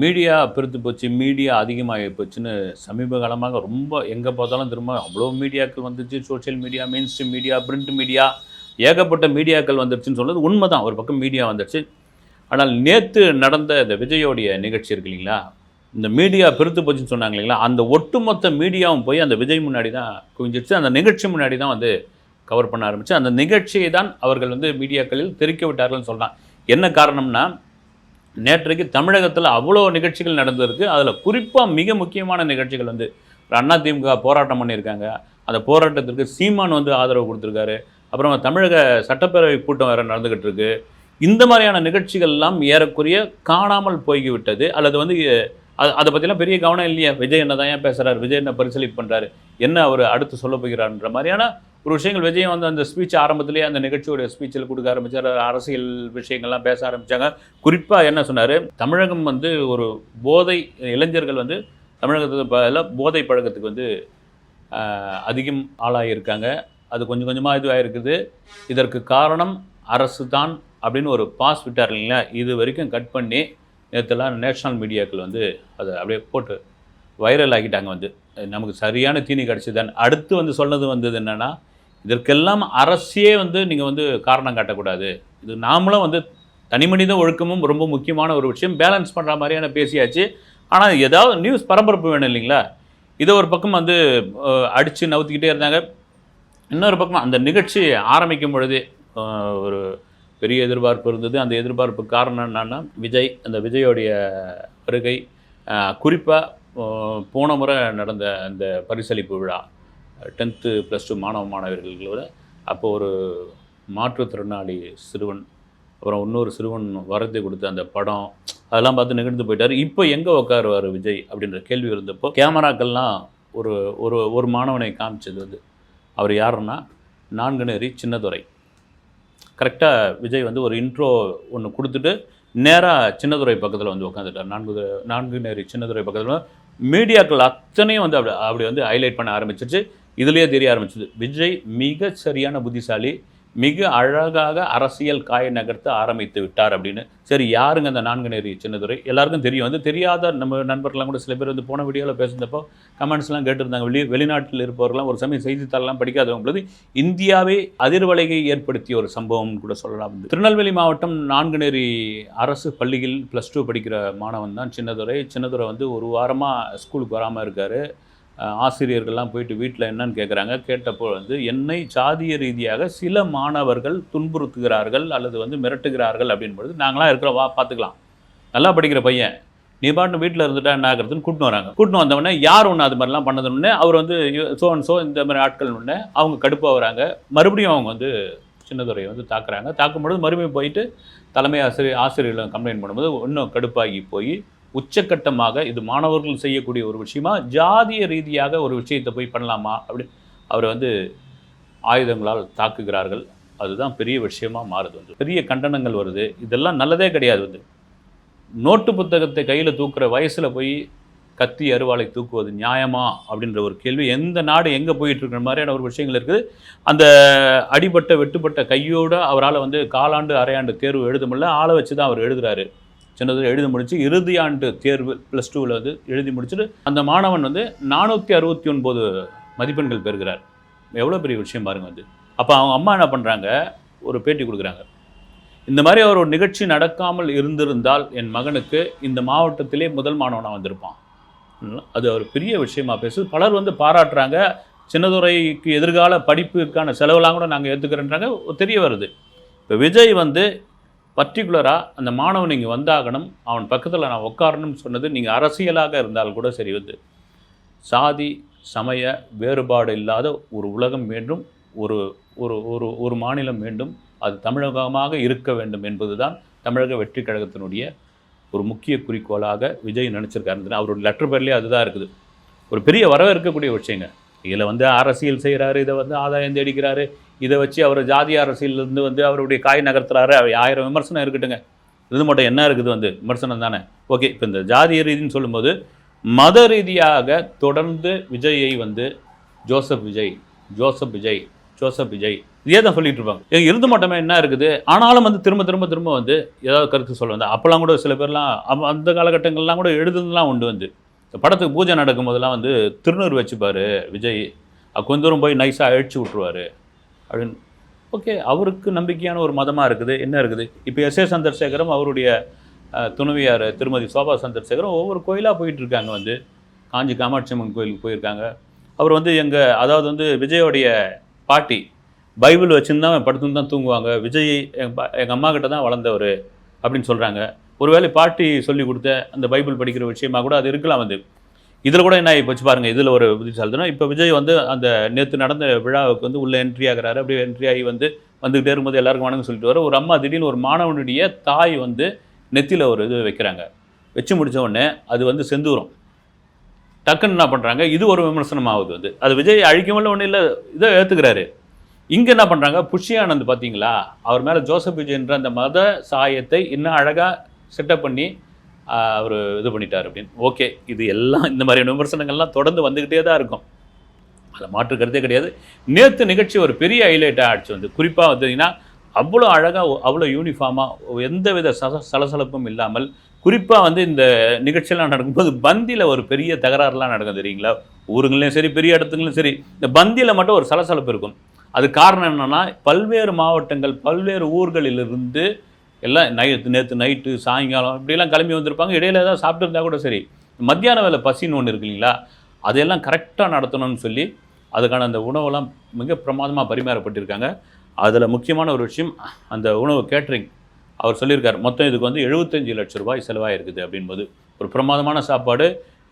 Media பெருத்து போச்சு media அதிகமாகி போச்சுன்னு சமீப காலமாக ரொம்ப எங்கே பார்த்தாலும் திரும்ப அவ்வளோ மீடியாக்கள் வந்துச்சு. Social media main stream media print media ஏகப்பட்ட மீடியாக்கள் வந்துருச்சுன்னு சொல்றது உண்மைதான். ஒரு பக்கம் மீடியா வந்துருச்சு. ஆனால் நேற்று நடந்த இந்த விஜயோடைய நிகழ்ச்சி இருக்கு இல்லைங்களா? இந்த மீடியா பெருத்து போச்சுன்னு சொன்னாங்க இல்லைங்களா? அந்த ஒட்டுமொத்த மீடியாவும் போய் அந்த விஜய் முன்னாடி தான் குவிஞ்சிருச்சு. அந்த நிகழ்ச்சி முன்னாடி தான் வந்து கவர் பண்ண ஆரம்பிச்சு. அந்த நிகழ்ச்சியை தான் அவர்கள் வந்து மீடியாக்களில் தெரிக்க விட்டார்கள்னு சொல்கிறான் என்ன காரணம்னா நேற்றைக்கு தமிழகத்தில் அவ்வளோ நிகழ்ச்சிகள் நடந்திருக்கு. அதில் குறிப்பாக மிக முக்கியமான நிகழ்ச்சிகள் வந்து அண்ணா திமுக போராட்டம் பண்ணியிருக்காங்க. அந்த போராட்டத்திற்கு சீமான் வந்து ஆதரவு கொடுத்துருக்காரு. அப்புறம் தமிழக சட்டப்பேரவை கூட்டம் வேறு நடந்துக்கிட்டு இருக்கு. இந்த மாதிரியான நிகழ்ச்சிகள் எல்லாம் ஏறக்குறைய காணாமல் போய்விட்டது. அல்லது வந்து அது அதை பற்றிலாம் பெரிய கவனம் இல்லையா. விஜய் என்ன தான் ஏன் பேசுகிறார் விஜய் என்ன பரிசீலிப்பு பண்ணுறாரு என்ன அவர் அடுத்து சொல்ல போகிறார்ன்ற மாதிரியான ஒரு விஷயங்கள் விஜய் வந்து அந்த ஸ்பீச் ஆரம்பத்திலேயே அந்த நிகழ்ச்சியோட ஸ்பீச்சில் கொடுக்க ஆரம்பித்தார் அரசியல் விஷயங்கள்லாம் பேச ஆரம்பித்தாங்க குறிப்பாக என்ன சொன்னார்? தமிழகம் வந்து ஒரு போதை இளைஞர்கள் வந்து தமிழகத்துக்கு பதிலாக போதை பழக்கத்துக்கு வந்து அதிகம் ஆளாகியிருக்காங்க அது கொஞ்சம் கொஞ்சமாக இதுவாக இருக்குது இதற்கு காரணம் அரசு தான் அப்படின்னு ஒரு பாஸ் விட்டார் இல்லைங்களா? இது வரைக்கும் கட் பண்ணி நேற்றுலாம் நேஷ்னல் மீடியாக்கள் வந்து அதை அப்படியே போட்டு வைரல் ஆக்கிட்டாங்க வந்து. நமக்கு சரியான தீனி கிடச்சிதான் அடுத்து வந்து சொன்னது வந்தது என்னென்னா இதற்கெல்லாம் அரசே வந்து நீங்கள் வந்து காரணம் காட்டக்கூடாது. இது நாமளும் வந்து தனிமனித ஒழுக்கமும் ரொம்ப முக்கியமான ஒரு விஷயம். பேலன்ஸ் பண்ணுற மாதிரியான பேசியாச்சு. ஆனால் ஏதாவது நியூஸ் பரபரப்பு வேணும் இல்லைங்களா? இதை ஒரு பக்கம் வந்து அடித்து நவுத்திக்கிட்டே இருந்தாங்க. இன்னொரு பக்கம் அந்த நிகழ்ச்சி ஆரம்பிக்கும் பொழுதே ஒரு பெரிய எதிர்பார்ப்பு இருந்தது. அந்த எதிர்பார்ப்பு காரணம் என்னன்னா விஜய் அந்த விஜயோடைய வருகை குறிப்பாக போன முறை நடந்த அந்த பரிசளிப்பு விழா. டென்த்து ப்ளஸ் டூ மாணவ மாணவர்களோட அப்போ ஒரு மாற்றுத்திறனாளி சிறுவன் அப்புறம் இன்னொரு சிறுவன் வரத்தை கொடுத்த அந்த படம் அதெல்லாம் பார்த்து நிகழ்ந்து போயிட்டார். இப்போ எங்கே உட்காருவார் விஜய் அப்படின்ற கேள்வி இருந்தப்போ கேமராக்கள்லாம் ஒரு ஒரு ஒரு மாணவனை காமிச்சது வந்து அவர் யாருன்னா நான்குநேரி சின்னதுரை. கரெக்டாக விஜய் வந்து ஒரு இன்ட்ரோ ஒன்று கொடுத்துட்டு நேராக சின்னதுரை பக்கத்தில் வந்து உட்காந்துட்டார் நான்கு நான்குநேரி சின்னதுரை பக்கத்தில். மீடியாக்கள் அத்தனையும் வந்து அப்படி அப்படி வந்து ஹைலைட் பண்ண ஆரம்பிச்சிருச்சு. இதுலேயே தெரிய ஆரம்பிச்சது. விஜய் மிக சரியான புத்திசாலி மிக அழகாக அரசியல் காய நகர்த்த ஆரம்பித்து விட்டார் அப்படின்னு. சரி யாருங்க அந்த நான்கு நேரி சின்னதுரை? எல்லாருக்கும் தெரியும். வந்து தெரியாத நம்ம நண்பர்கள்லாம் கூட சில பேர் வந்து போன வீடியோவில் பேசுனப்போ கமெண்ட்ஸ்லாம் கேட்டிருந்தாங்க. வெளி வெளிநாட்டில் இருப்பவர்கள்லாம் ஒரு சமயம் செய்தித்தாள்லாம் படிக்காதவங்களுக்கு இந்தியாவே அதிர்வலையை ஏற்படுத்திய ஒரு சம்பவம் கூட சொல்லலாம் வந்து திருநெல்வேலி மாவட்டம் நான்குநேரி அரசு பள்ளியில் ப்ளஸ் டூ படிக்கிற மாணவன் தான் சின்னதுரை. சின்னதுரை வந்து ஒரு வாரமாக ஸ்கூலுக்கு வராமல் இருக்கார். ஆசிரியர்கள்லாம் போயிட்டு வீட்டில் என்னன்னு கேட்குறாங்க கேட்டப்போ வந்து என்னை சாதிய ரீதியாக சில மாணவர்கள் துன்புறுத்துகிறார்கள் அல்லது வந்து மிரட்டுகிறார்கள் அப்படின்பொழுது நாங்களாம் இருக்கிறோம் வா பார்த்துக்கலாம் நல்லா படிக்கிற பையன். நீ பாட்டு வீட்டில் இருந்துட்டா என்ன ஆகிறதுன்னு கூட்டின்னு வராங்க. கூட்டின்னு வந்தவொடனே யார் ஒன்று அது மாதிரிலாம் பண்ணதுன்னு? அவர் வந்து சோ அண்ட் சோ இந்த மாதிரி ஆட்கள் அவங்க கடுப்பாக வராங்க. மறுபடியும் அவங்க வந்து சின்னதுரையை வந்து தாக்குறாங்க. தாக்கும்பொழுது மறுபடியும் போயிட்டு தலைமை ஆசிரியர் ஆசிரியர்களும் கம்ப்ளைண்ட் பண்ணும்போது இன்னும் கடுப்பாகி போய் உச்சக்கட்டமாக இது மாணவர்கள் செய்யக்கூடிய ஒரு விஷயமா? ஜாதிய ரீதியாக ஒரு விஷயத்தை போய் பண்ணலாமா? அப்படி அவரை வந்து ஆயுதங்களால் தாக்குகிறார்கள். அதுதான் பெரிய விஷயமாக மாறுது வந்து. பெரிய கண்டனங்கள் வருது. இதெல்லாம் நல்லதே கிடையாது வந்து. நோட்டு புத்தகத்தை கையில் தூக்குற வயசில் போய் கத்தி அருவாளை தூக்குவது நியாயமா? அப்படின்ற ஒரு கேள்வி எந்த நாடு எங்கே போயிட்டு இருக்கிற மாதிரியான ஒரு விஷயங்கள் இருக்குது. அந்த அடிபட்ட வெட்டுப்பட்ட கையோடு அவரால் வந்து காலாண்டு அரையாண்டு தேர்வு எழுத முடியல. ஆளை வச்சு தான் அவர் எழுதுகிறாரு சின்னதில் எழுதி முடிச்சு இறுதி ஆண்டு தேர்வு ப்ளஸ் டூவில் வந்து எழுதி முடிச்சுட்டு அந்த மாணவன் வந்து நானூற்றி அறுபத்தி ஒன்பது மதிப்பெண்கள் பெறுகிறார். எவ்வளோ பெரிய விஷயம் பாருங்க வந்து அப்போ அவங்க அம்மா என்ன பண்ணுறாங்க ஒரு பேட்டி கொடுக்குறாங்க. இந்த மாதிரி அவர் ஒரு நிகழ்ச்சி நடக்காமல் இருந்திருந்தால் என் மகனுக்கு இந்த மாவட்டத்திலே முதல் மாணவனாக வந்திருப்பான். அது ஒரு பெரிய விஷயமா பேசுது. பலர் வந்து பாராட்டுறாங்க. சின்னதுரைக்கு எதிர்கால படிப்புக்கான செலவெல்லாம் கூட நாங்கள் ஏற்றுக்கிறேன்றாங்க தெரிய வருது. இப்போ விஜய் வந்து பர்டிகுலராக அந்த மாணவன் இங்கே வந்தாகணும் அவன் பக்கத்தில் நான் உட்காரணும்னு சொன்னது நீங்கள் அரசியலாக இருந்தால் கூட சரி வந்து. சாதி சமய வேறுபாடு இல்லாத ஒரு உலகம் வேண்டும் ஒரு ஒரு ஒரு ஒரு மாநிலம் வேண்டும் அது தமிழகமாக இருக்க வேண்டும் என்பது தான் தமிழக வெற்றி கழகத்தினுடைய ஒரு முக்கிய குறிக்கோளாக விஜய் நினச்சிருக்காரு. அவரோட லெட்டர் பேர்லேயே அதுதான் இருக்குது. ஒரு பெரிய வரவேற்கக்கூடிய விஷயங்க. இதில் வந்து அரசியல் செய்கிறாரு இதை வந்து ஆதாயம் தேடிக்கிறாரு. இதை வச்சு அவர் ஜாதி அரசியலேருந்து வந்து அவருடைய காய் நகர்த்துறாரு. அவர் ஆயிரம் விமர்சனம் இருக்கட்டுங்க இது மட்டும் என்ன இருக்குது வந்து? விமர்சனம் தானே. ஓகே இப்போ இந்த ஜாதிய ரீதின்னு சொல்லும்போது மத ரீதியாக தொடர்ந்து விஜயை வந்து Joseph Vijay Joseph Vijay Joseph Vijay இதே தான் சொல்லிட்டு இருப்பாங்க. இருந்து மட்டுமே என்ன இருக்குது? ஆனாலும் வந்து திரும்ப திரும்ப திரும்ப வந்து ஏதாவது கருத்து சொல்ல வந்து அப்போல்லாம் கூட சில பேர்லாம் அந்த காலகட்டங்கள்லாம் கூட எழுதுனதுலாம் உண்டு வந்து. இந்த படத்துக்கு பூஜை நடக்கும் போதெல்லாம் வந்து திருநூறு வச்சுப்பார் விஜய். அஹ் கொஞ்ச தூரம் போய் நைஸாக அழிச்சு விட்ருவாரு அப்படின்னு. ஓகே அவருக்கு நம்பிக்கையான ஒரு மதமாக இருக்குது. என்ன இருக்குது? இப்போ எஸ் ஏ சந்திரசேகரம் அவருடைய துணைவியார் திருமதி சோபா சந்திரசேகரம் ஒவ்வொரு கோயிலாக போயிட்டுருக்காங்க வந்து. காஞ்சி காமாட்சி அம்மன் கோயிலுக்கு போயிருக்காங்க. அவர் வந்து எங்கள் அதாவது வந்து விஜயோடைய பாட்டி பைபிள் வச்சுருந்தா படுத்துன்னு தான் தூங்குவாங்க. விஜய் எங்கள் எங்கள் அம்மா கிட்ட தான் வளர்ந்தவர் அப்படின்னு சொல்கிறாங்க ஒருவேளை பாட்டி சொல்லி கொடுத்த அந்த பைபிள் படிக்கிற விஷயமா கூட அது இருக்கலாம் வந்து. இதில் கூட என்ன ஆகி வச்சு பாருங்கள் இதில் ஒரு புத்திசாலித்தனம். இப்போ விஜய் வந்து அந்த நேற்று நடந்த விழாவுக்கு வந்து உள்ளே என்ட்ரி ஆகிறாரு. அப்படியே என்ட்ரி ஆகி வந்து வந்துகிட்டே இருக்கும்போது எல்லாருக்கும் வணக்கம் சொல்லிட்டு வர ஒரு அம்மா திடீர்னு ஒரு மாணவனுடைய தாய் வந்து நெத்தியில் ஒரு இது வைக்கிறாங்க. வச்சு முடித்த உடனே அது வந்து செந்தூரம். டக்குன்னு என்ன பண்ணுறாங்க இது ஒரு விமர்சனம் ஆகுது வந்து. அது விஜய் அழிக்கமில்ல ஒன்றும் இல்லை. இதை ஏற்றுக்கிறாரு இங்கே என்ன பண்ணுறாங்க புஷ்யானந்த் பார்த்தீங்களா? அவர் மேலே ஜோசப் விஜய்ன்ற அந்த மத சாயத்தை இன்னும் அழகாக செட்டப் பண்ணி அவர் இது பண்ணிட்டார் அப்படின்னு. ஓகே இது எல்லாம் இந்த மாதிரியான விமர்சனங்கள்லாம் தொடர்ந்து வந்துக்கிட்டே தான் இருக்கும். அதில் மாற்று கருத்தே கிடையாது. நேற்று நிகழ்ச்சி ஒரு பெரிய ஹைலைட்டாக ஆயிடுச்சு வந்து. குறிப்பாக பார்த்தீங்கன்னா அவ்வளோ அழகாக அவ்வளோ யூனிஃபார்மாக எந்த வித சல சலசலப்பும் இல்லாமல் குறிப்பாக வந்து இந்த நிகழ்ச்சியெல்லாம் நடக்கும்போது பந்தியில் ஒரு பெரிய தகராறுலாம் நடக்கும் தெரியுங்களா? ஊருங்களையும் சரி பெரிய இடத்துங்களும் சரி. இந்த பந்தியில் மட்டும் ஒரு சலசலப்பு இருக்கும். அது காரணம் என்னென்னா பல்வேறு மாவட்டங்கள் பல்வேறு ஊர்களிலிருந்து எல்லாம் நைட்டு நேற்று நைட்டு சாயங்காலம் இப்படிலாம் கிளம்பி வந்திருப்பாங்க. இடையில ஏதாவது சாப்பிட்டுருந்தா கூட சரி. மத்தியான வேலை பசின்னு ஒன்று இருக்கு இல்லைங்களா? அதையெல்லாம் கரெக்டாக நடத்தணும்னு சொல்லி அதுக்கான அந்த உணவெல்லாம் மிக பிரமாதமாக பரிமாறப்பட்டிருக்காங்க. அதில் முக்கியமான ஒரு விஷயம் அந்த உணவு கேட்ரிங் அவர் சொல்லியிருக்கார் மொத்தம் இதுக்கு வந்து 75 லட்ச ரூபாய் செலவாயிருக்குது அப்படின்போது. ஒரு பிரமாதமான சாப்பாடு.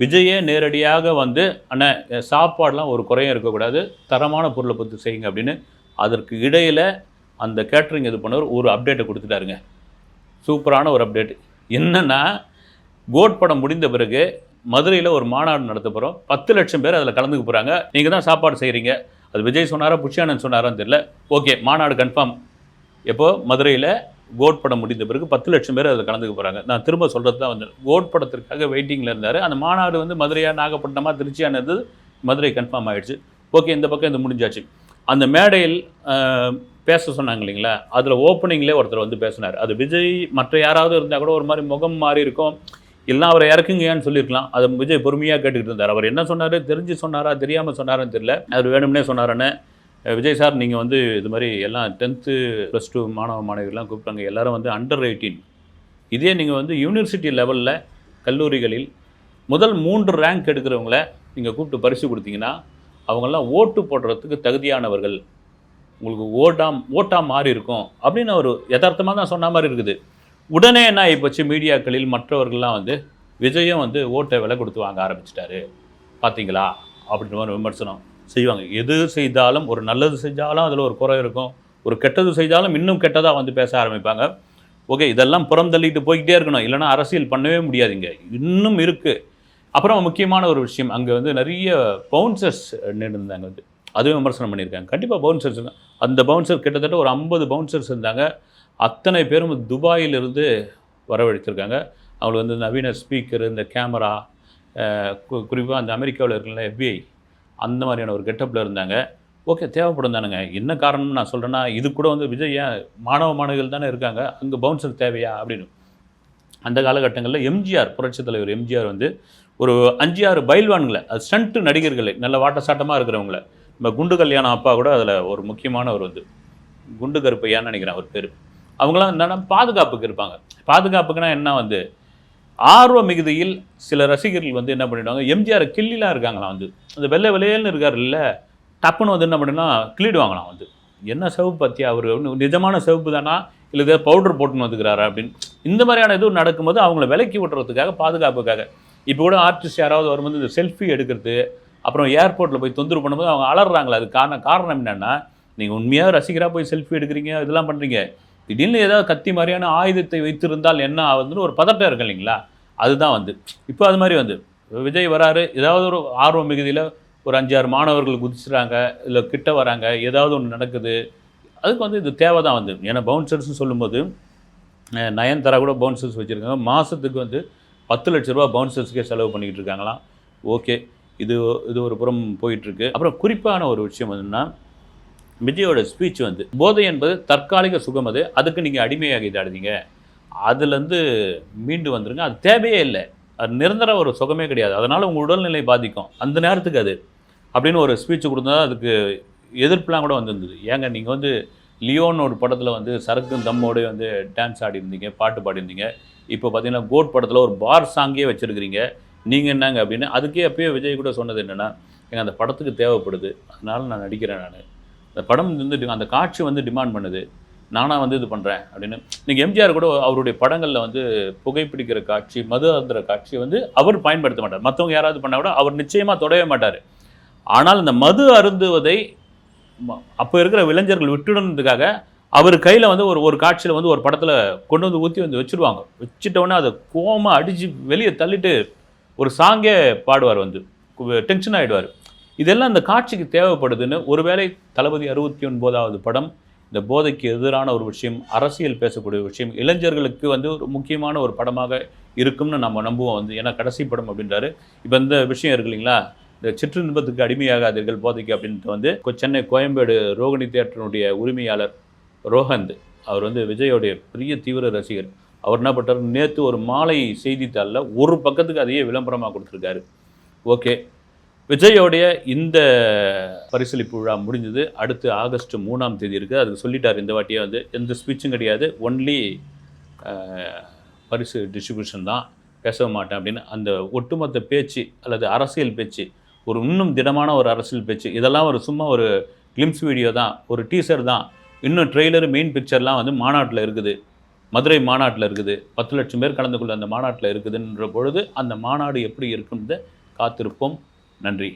விஜயே நேரடியாக வந்து அண்ணன் சாப்பாடெலாம் ஒரு குறையும் இருக்கக்கூடாது. தரமான பொருளை பொறுத்து செய்யுங்க அப்படின்னு அதற்கு இடையில் அந்த கேட்ரிங் இது பண்ணவர் ஒரு அப்டேட்டை கொடுத்துட்டாருங்க. சூப்பரான ஒரு அப்டேட் என்னென்னா கோட் படம் முடிந்த பிறகு மதுரையில் ஒரு மாநாடு நடத்த போகிறோம் பத்து லட்சம் பேர் அதில் கலந்துக்க போகிறாங்க நீங்கள் தான் சாப்பாடு செய்கிறீங்க அது விஜய் சொன்னாரா புஷ்யானந்த் சொன்னாரான்னு தெரியல. ஓகே மாநாடு கன்ஃபார்ம் எப்போது மதுரையில் கோட் படம் முடிந்த பிறகு பத்து லட்சம் பேர் அதில் கலந்துக்க போகிறாங்க நான் திரும்ப சொல்கிறது தான் வந்து கோட் படத்திற்காக வெயிட்டிங்கில் இருந்தார். அந்த மாநாடு வந்து மதுரையாக நாகப்பட்டினமாக திருச்சியானது மதுரை கன்ஃபார்ம் ஆகிடுச்சு ஓகே இந்த பக்கம் இது முடிஞ்சாச்சு. அந்த மேடையில் பேச சொன்னாங்க இல்லைங்களா? அதில் ஓப்பனிங்லேயே ஒருத்தர் வந்து பேசினார். அது விஜய் மற்ற யாராவது இருந்தால் கூட ஒரு மாதிரி முகம் மாறி இருக்கும். இல்லைனா அவரை இறக்குங்கன்னு சொல்லியிருக்கலாம். அதை விஜய் பொறுமையாக கேட்டுக்கிட்டு இருந்தார். அவர் என்ன சொன்னார்? தெரிஞ்சு சொன்னாரா? தெரியாமல் சொன்னாரான்னு தெரியல. அவர் வேணும்னே சொன்னாரன்னு. விஜய் சார் நீங்கள் வந்து இது மாதிரி எல்லாம் டென்த்து ப்ளஸ் டூ மாணவ மாணவிகள்லாம் கூப்பிட்டாங்க. எல்லோரும் வந்து அண்டர் எயிட்டீன் இதே நீங்கள் வந்து யூனிவர்சிட்டி லெவலில் கல்லூரிகளில் முதல் மூன்று ரேங்க் எடுக்கிறவங்கள நீங்கள் கூப்பிட்டு பரிசு கொடுத்தீங்கன்னா அவங்கெல்லாம் ஓட்டு போடுறதுக்கு தகுதியானவர்கள். உங்களுக்கு ஓட்டா ஓட்டா மாறி இருக்கும் அப்படின்னு அவர் யதார்த்தமாக தான் சொன்ன மாதிரி இருக்குது. உடனே என்ன ஆகிப்போச்சு மீடியாக்களில் மற்றவர்கள்லாம் வந்து விஜயும் வந்து ஓட்டை விலை கொடுத்து வாங்க ஆரம்பிச்சிட்டாரு. பார்த்தீங்களா அப்படின்ற மாதிரி விமர்சனம் செய்வாங்க. எது செய்தாலும் ஒரு நல்லது செஞ்சாலும் அதில் ஒரு குறை இருக்கும். ஒரு கெட்டது செய்தாலும் இன்னும் கெட்டதாக வந்து பேச ஆரம்பிப்பாங்க. ஓகே இதெல்லாம் புறம் தள்ளிட்டு போய்கிட்டே இருக்கணும். இல்லைன்னா அரசியல் பண்ணவே முடியாதுங்க இன்னும் இருக்குது அப்புறம் முக்கியமான ஒரு விஷயம் அங்கே வந்து நிறைய பவுன்சர்ஸ் இருந்தாங்க வந்து அதுவே விமர்சனம் பண்ணியிருக்காங்க. கண்டிப்பாக பவுன்சர்ஸ் அந்த பவுன்சர் கிட்டத்தட்ட ஒரு ஐம்பது பவுன்சர்ஸ் இருந்தாங்க. அத்தனை பேரும் துபாயிலிருந்து வரவழைத்திருக்காங்க அவங்களுக்கு வந்து நவீன ஸ்பீக்கர் இந்த கேமரா குறிப்பாக அந்த அமெரிக்காவில் இருக்கிற எஃபிஐ அந்த மாதிரியான ஒரு கெட்டப்பில் இருந்தாங்க. ஓகே தேவைப்படும் தானுங்க. என்ன காரணம்னு நான் சொல்கிறேன்னா இது கூட வந்து விஜய் ஏன் மாணவ மாணவிகள் தானே இருக்காங்க? அங்கே பவுன்சர் தேவையா அப்படின்னு. அந்த காலகட்டங்களில் எம்ஜிஆர் புரட்சித் தலைவர் எம்ஜிஆர் வந்து ஒரு அஞ்சு ஆறு பைல்வான்களை அது ஸ்டண்ட்டு நடிகர்களை நல்ல வாட்டசாட்டமாக இருக்கிறவங்கள நம்ம குண்டு கல்யாணம் அப்பா கூட அதில் ஒரு முக்கியமானவர் வந்து குண்டு கருப்பையான்னு நினைக்கிறேன் அவர் பேர். அவங்களாம் என்னென்னா பாதுகாப்புக்கு இருப்பாங்க. பாதுகாப்புக்குன்னா என்ன வந்து ஆர்வ மிகுதியில் சில ரசிகர்கள் வந்து என்ன பண்ணிடுவாங்க எம்ஜிஆர் கிள்ளிலாம் இருக்காங்களாம் வந்து. அந்த வெள்ளை வெள்ளையல்னு இருக்கார் இல்லை டப்புன்னு வந்து என்ன பண்ணினா கிள்ளிடுவாங்களாம் வந்து. என்ன சிவப்பு பற்றியா அவர்? நிஜமான சிவப்பு தானா? இல்லை ஏதாவது பவுடர் போட்டுன்னு வந்துக்கிறாரா அப்படின்னு. இந்த மாதிரியான இதுவும் நடக்கும்போது அவங்கள விலக்கி விட்டுறதுக்காக பாதுகாப்புக்காக. இப்போ கூட ஆர்டிஸ்ட் யாராவது வரும்போது இந்த செல்ஃபி எடுக்கிறது அப்புறம் ஏர்போர்ட்டில் போய் தொந்தரவு பண்ணும்போது அவங்க அலறாங்களே. அது காரணம் காரணம் என்னென்னா நீங்கள் உண்மையாக ரசிகராக போய் செல்ஃபி எடுக்கிறீங்க இதெல்லாம் பண்ணுறீங்க திடீர்னு ஏதாவது கத்தி மாதிரியான ஆயுதத்தை வைத்திருந்தால் என்ன ஆகுதுன்னு ஒரு பதட்டம் இருக்கு இல்லைங்களா? அதுதான் வந்து. இப்போ அது மாதிரி வந்து. விஜய் வராரு ஏதாவது ஒரு ஆர்வ மிகுதியில் ஒரு அஞ்சாறு மாணவர்கள் குதிச்சுறாங்க இல்லை கிட்ட வராங்க ஏதாவது ஒன்று நடக்குது. அதுக்கு வந்து இது தேவை தான் வந்து. ஏன்னா பவுன்சர்ஸ்னு சொல்லும்போது நயன்தாரா கூட பவுன்சர்ஸ் வச்சுருக்காங்க. மாதத்துக்கு வந்து பத்து லட்ச ரூபா பவுன்சர்ஸ்க்கே செலவு பண்ணிக்கிட்டு இருக்காங்களாம். ஓகே. இது இது ஒரு புறம் போயிட்டுருக்கு. அப்புறம் குறிப்பான ஒரு விஷயம் என்னென்னா விஜயோட ஸ்பீச் வந்து போதை என்பது தற்காலிக சுகம் அது அதுக்கு நீங்கள் அடிமையாக இதாடுதீங்க அதுலேருந்து மீண்டு வந்துருங்க. அது தேவையே இல்லை. அது நிரந்தர ஒரு சுகமே கிடையாது. அதனால் உங்கள் உடல்நிலை பாதிக்கும். அந்த நேரத்துக்கு அது. அப்படின்னு ஒரு ஸ்பீச் கொடுத்தா அதுக்கு எதிர்ப்புலாம் கூட வந்திருந்தது. ஏங்க நீங்கள் வந்து லியோன்னு ஒரு படத்தில் வந்து சரக்கும் தம்மோடு வந்து டான்ஸ் ஆடிருந்தீங்க பாட்டு பாடிருந்தீங்க இப்போ பார்த்தீங்கன்னா கோட் படத்தில் ஒரு பார் சாங்கே வச்சுருக்கிறீங்க. நீங்கள் என்னங்க அப்படின்னு அதுக்கே அப்பயே விஜய் கூட சொன்னது என்னென்னா எங்கள் அந்த படத்துக்கு தேவைப்படுது. அதனால் நான் நடிக்கிறேன் நான். அந்த படம் வந்து அந்த காட்சி வந்து டிமாண்ட் பண்ணுது. நானாக வந்து இது பண்ணுறேன் அப்படின்னு. நீங்கள் எம்ஜிஆர் கூட அவருடைய படங்களில் வந்து புகைப்பிடிக்கிற காட்சி மது அந்திர காட்சி வந்து அவர் பயன்படுத்த மாட்டார். மற்றவங்க யாராவது பண்ணால் கூட அவர் நிச்சயமாக தொடவே மாட்டார். ஆனால் இந்த மது அருந்துவதை ம- அப்போ இருக்கிற இளைஞர்கள் விட்டுடணுன்றதுக்காக அவர் கையில் வந்து ஒரு ஒரு காட்சியில் வந்து ஒரு படத்தில் கொண்டு வந்து ஊற்றி வந்து வச்சுருவாங்க. வச்சுட்டோன்னே அதை கோமா அடித்து வெளியே தள்ளிட்டு ஒரு சாங்கே பாடுவார் வந்து. டென்ஷன் ஆகிடுவார் இதெல்லாம் அந்த காட்சிக்கு தேவைப்படுதுன்னு ஒருவேளை தளபதி அறுபத்தி ஒன்பதாவது படம் இந்த போதைக்கு எதிரான ஒரு விஷயம் அரசியல் பேசக்கூடிய விஷயம் இளைஞர்களுக்கு வந்து ஒரு முக்கியமான ஒரு படமாக இருக்கும்னு நம்ம நம்புவோம் வந்து. ஏன்னா கடைசி படம் அப்படின்றாரு. இப்போ இந்த விஷயம் இருக்கு இல்லைங்களா? இந்த சிற்றின்பத்துக்கு அடிமையாகாதீர்கள் போதைக்கு அப்படின்ட்டு வந்து சென்னை கோயம்பேடு ரோகிணி தேட்டருடைய உரிமையாளர் ரோஹந்த் அவர் வந்து விஜயோடைய பெரிய தீவிர ரசிகர். அவர் என்ன பண்ணுறாரு நேற்று ஒரு மாலை செய்தித்தாளில் ஒரு பக்கத்துக்கு அதையே விளம்பரமாக கொடுத்துருக்காரு. ஓகே. விஜயோடைய இந்த பரிசளிப்பு விழா முடிஞ்சது. அடுத்து ஆகஸ்ட் மூணாம் தேதி இருக்குது அதுக்கு சொல்லிட்டார் இந்த வாட்டியே வந்து. எந்த ஸ்பீச்சும் கிடையாது. ஒன்லி பரிசு டிஸ்ட்ரிபியூஷன் தான். பேச மாட்டேன் அப்படின்னு அந்த ஒட்டுமொத்த பேச்சு அல்லது அரசியல் பேச்சு ஒரு இன்னும் திடமான ஒரு அரசியல் பேச்சு இதெல்லாம் ஒரு சும்மா ஒரு கிளிம்ஸ் வீடியோ தான். ஒரு டீசர் தான். இன்னும் ட்ரெய்லர் மெயின் பிக்சர்லாம் வந்து மாநாட்டில் இருக்குது. மதுரை மாநாட்டில் இருக்குது. பத்து லட்சம் பேர் கலந்து கொள்ள அந்த மாநாட்டில் இருக்குதுன்ற பொழுது அந்த மாநாடு எப்படி இருக்குன்றதை காத்திருப்போம். நன்றி.